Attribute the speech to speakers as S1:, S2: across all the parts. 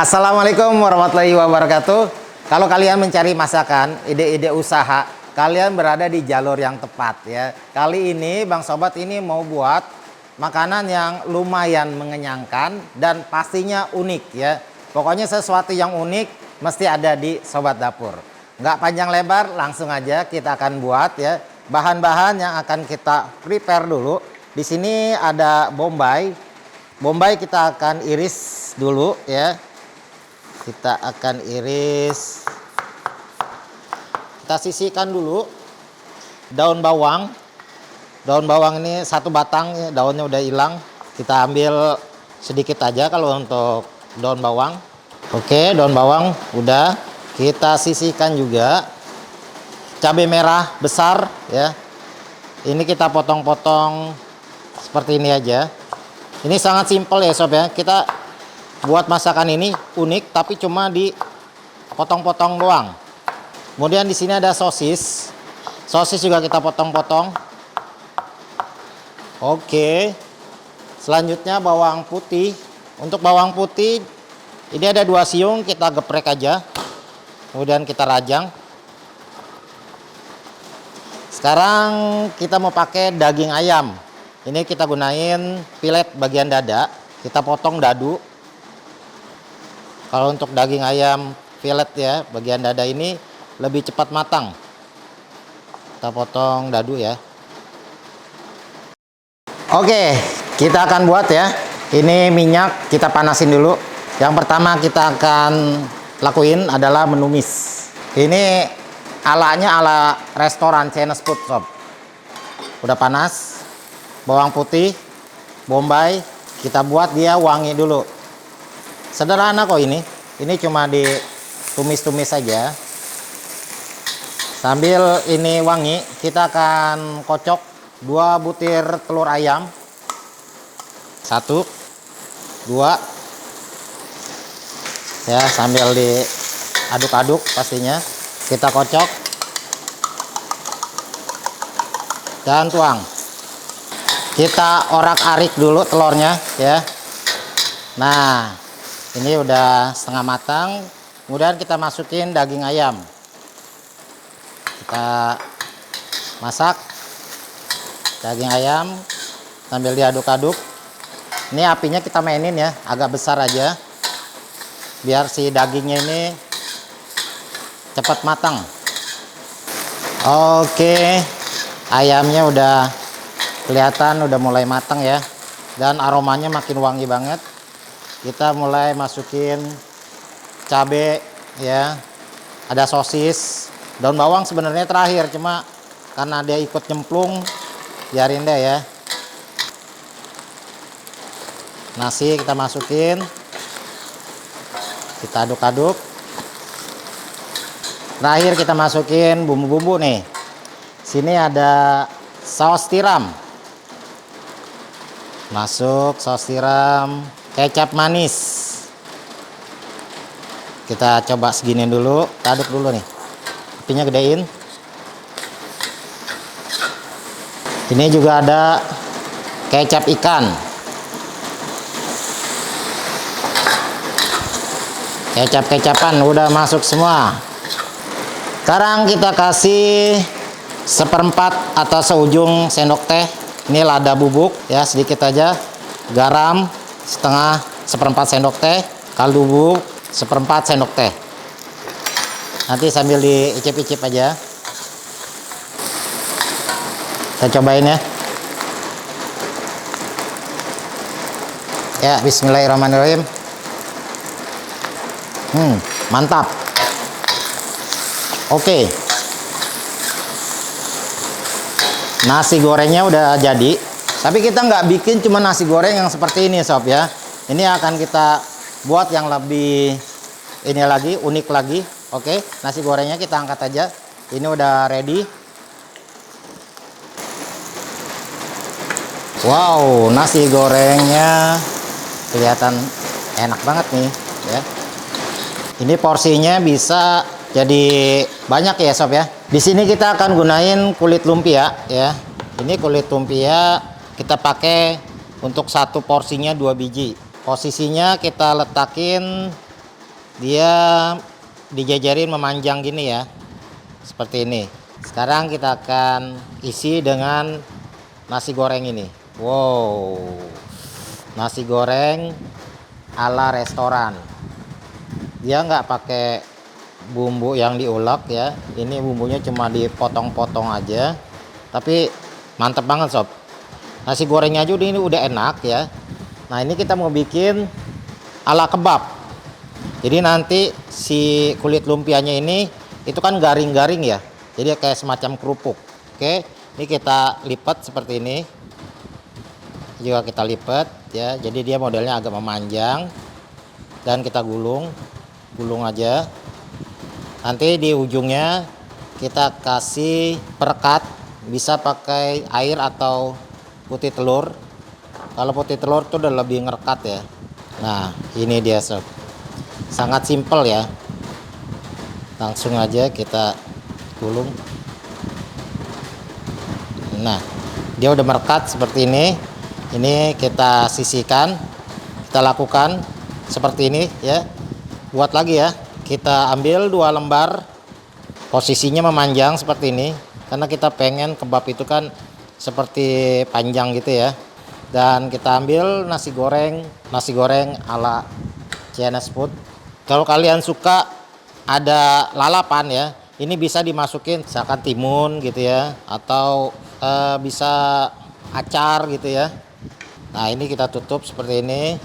S1: Assalamualaikum warahmatullahi wabarakatuh. Kalau kalian mencari masakan, ide-ide usaha, kalian berada di jalur yang tepat ya. Kali ini Bang Sobat ini mau buat makanan yang lumayan mengenyangkan dan pastinya unik ya. Pokoknya sesuatu yang unik mesti ada di Sobat Dapur. Nggak panjang lebar, langsung aja kita akan buat ya. Bahan-bahan yang akan kita prepare dulu. Di sini ada bombay. Bombay kita akan iris dulu ya kita akan iris. Kita sisihkan dulu. Daun bawang. Daun bawang ini satu batang daunnya udah hilang. Kita ambil sedikit aja kalau untuk daun bawang. Oke daun bawang udah. Kita sisihkan juga. Cabai merah besar ya. Ini kita potong-potong seperti ini aja. Ini sangat simpel ya sob ya. Kita buat masakan ini unik tapi cuma di potong-potong doang. Kemudian di sini ada sosis. Sosis juga kita potong-potong. Oke. Selanjutnya bawang putih. Untuk bawang putih ini ada dua siung kita geprek aja. Kemudian kita rajang. Sekarang kita mau pakai daging ayam. Ini kita gunain filet bagian dada. Kita potong dadu kalau untuk daging ayam fillet ya, bagian dada ini lebih cepat matang. Kita potong dadu ya. Oke, kita akan buat ya. Ini minyak kita panasin dulu. Yang pertama kita akan lakuin adalah menumis. Ini alanya ala restoran Chinese food shop. Udah panas. Bawang putih, bombay, kita buat dia wangi dulu. Sederhana kok ini. Ini cuma ditumis-tumis saja. Sambil ini wangi, kita akan kocok dua butir telur ayam. Satu, dua. Ya, sambil diaduk-aduk pastinya. Kita kocok. Dan tuang. Kita orak-arik dulu telurnya ya. Nah, ini udah setengah matang. Kemudian kita masukin daging ayam. Kita masak daging ayam sambil diaduk-aduk. Ini apinya kita mainin ya agak besar aja. Biar si dagingnya ini cepat matang. Oke ayamnya udah kelihatan udah mulai matang ya. Dan aromanya makin wangi banget kita mulai masukin cabe ya. Ada sosis daun bawang sebenarnya terakhir cuma karena dia ikut nyemplung biarin deh ya. Nasi kita masukin. Kita aduk-aduk. Terakhir kita masukin bumbu-bumbu nih. Sini ada saus tiram. Masuk saus tiram kecap manis. Kita coba segini dulu aduk dulu nih. Apinya gedein. Ini juga ada kecap ikan. Kecap-kecapan udah masuk semua. Sekarang kita kasih seperempat atau seujung sendok teh. Ini lada bubuk ya sedikit aja. Garam setengah seperempat sendok teh kaldu bubuk seperempat sendok teh. Nanti sambil diicip-icip aja. Kita cobain ya. Ya bismillahirrahmanirrahim. Hmm mantap. Oke. Nasi gorengnya udah jadi tapi kita nggak bikin cuma nasi goreng yang seperti ini sob ya. Ini akan kita buat yang lebih ini lagi unik lagi. Oke, nasi gorengnya kita angkat aja. Ini udah ready. Wow, nasi gorengnya kelihatan enak banget nih ya. Ini porsinya bisa jadi banyak ya sob ya. Di sini kita akan gunain kulit lumpia ya. Ini kulit lumpia kita pakai untuk satu porsinya dua biji. Posisinya kita letakin dia dijajarin memanjang gini ya seperti ini. Sekarang kita akan isi dengan nasi goreng ini. Wow nasi goreng ala restoran. Dia nggak pakai bumbu yang diulek ya. Ini bumbunya cuma dipotong-potong aja. Tapi mantep banget sob nasi gorengnya aja ini udah enak ya. Nah ini kita mau bikin ala kebab. Jadi nanti si kulit lumpianya ini itu kan garing-garing ya. Jadi kayak semacam kerupuk. Oke ini kita lipat seperti ini. Juga kita lipat ya. Jadi dia modelnya agak memanjang. Dan kita gulung. Gulung aja. Nanti di ujungnya kita kasih perekat bisa pakai air atau putih telur. Kalau putih telur tuh udah lebih ngerekat ya. Nah ini dia sob. Sangat simpel ya. Langsung aja kita gulung. Nah dia udah merekat seperti ini. Ini kita sisihkan kita lakukan seperti ini ya. Buat lagi ya kita ambil dua lembar. Posisinya memanjang seperti ini karena kita pengen kebab itu kan seperti panjang gitu ya. Dan kita ambil nasi goreng nasi goreng ala Chinese food. Kalau kalian suka ada lalapan ya ini bisa dimasukin misalkan timun gitu ya atau e, bisa acar gitu ya. Nah ini kita tutup seperti ini.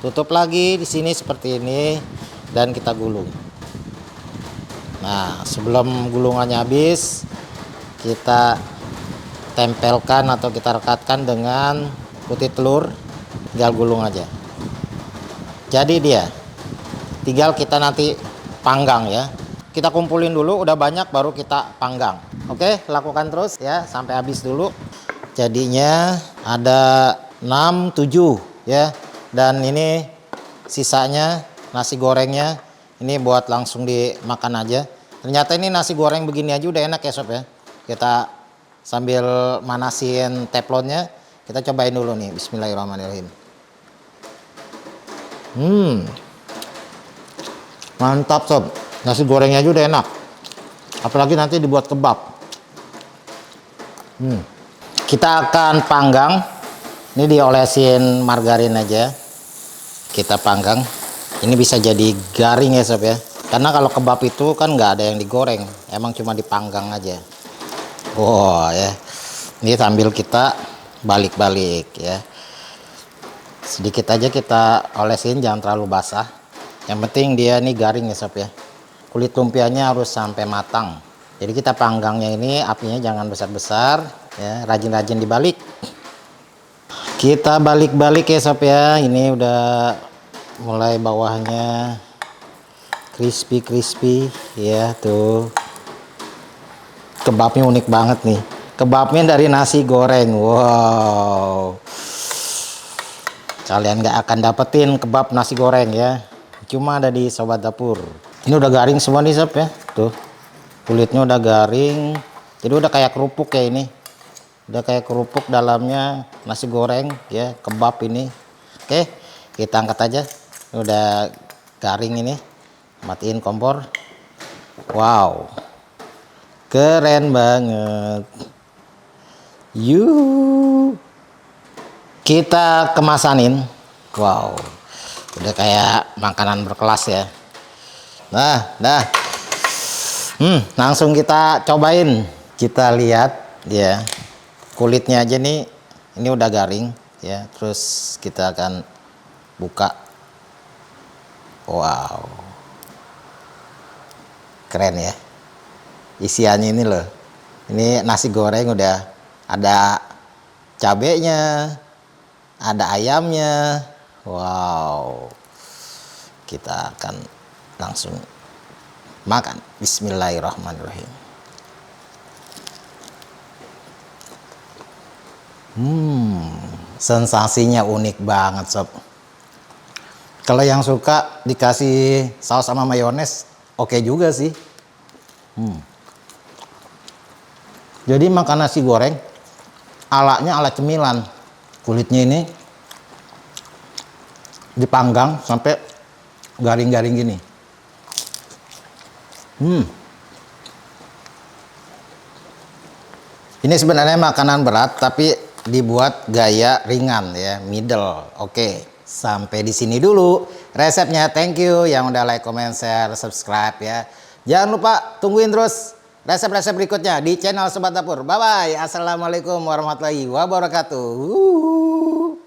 S1: Tutup lagi di sini seperti ini dan kita gulung. Nah sebelum gulungannya habis kita tempelkan atau kita rekatkan dengan putih telur tinggal gulung aja. Jadi dia tinggal kita nanti panggang ya. Kita kumpulin dulu udah banyak baru kita panggang. Oke lakukan terus ya sampai habis dulu. Jadinya ada 6 7 ya. Dan ini sisanya nasi gorengnya ini buat langsung dimakan aja. Ternyata ini nasi goreng begini aja udah enak ya sob ya. Kita sambil manasin teflonnya kita cobain dulu nih. Bismillahirrahmanirrahim. Hmm. Mantap sob. Nasi gorengnya udah enak. Apalagi nanti dibuat kebab. Hmm. kita akan panggang. Ini diolesin margarin aja. Kita panggang. Ini bisa jadi garing ya sob ya. Karena kalau kebab itu kan nggak ada yang digoreng. Emang cuma dipanggang aja wow ya. Ini sambil kita balik-balik ya. Sedikit aja kita olesin jangan terlalu basah. Yang penting dia ini garing ya sob ya. Kulit lumpianya harus sampai matang. Jadi kita panggangnya ini apinya jangan besar-besar ya. Rajin-rajin dibalik. Kita balik-balik ya sob ya. Ini udah mulai bawahnya crispy crispy ya tuh kebabnya unik banget nih. Kebabnya dari nasi goreng. Wow. Kalian nggak akan dapetin kebab nasi goreng ya. Cuma ada di sobat dapur. Ini udah garing semua nih sob ya. Tuh. Kulitnya udah garing. Jadi udah kayak kerupuk ya ini. Udah kayak kerupuk dalamnya nasi goreng ya kebab ini. Oke kita angkat aja. Udah garing ini. Matiin kompor. Wow keren banget. Yuk kita kemasanin. Wow. Udah kayak makanan berkelas ya. Nah dah. Hmm langsung kita cobain. Kita lihat ya. Kulitnya aja nih. Ini udah garing ya. Terus kita akan buka. Wow. Keren ya isiannya ini loh ini nasi goreng udah ada cabenya ada ayamnya wow kita akan langsung makan bismillahirrahmanirrahim Hmm, sensasinya unik banget sob. Kalau yang suka dikasih saus sama mayones, oke okay juga sih. Hmm. Jadi makan nasi goreng, alanya ala cemilan. Kulitnya ini dipanggang sampai garing-garing gini. Hmm. Ini sebenarnya makanan berat tapi dibuat gaya ringan ya, middle. Oke, sampai di sini dulu resepnya. Thank you yang udah like, comment, share, subscribe ya. Jangan lupa tungguin terus resep-resep berikutnya di channel Sobat Dapur. Bye bye. Assalamualaikum warahmatullahi wabarakatuh.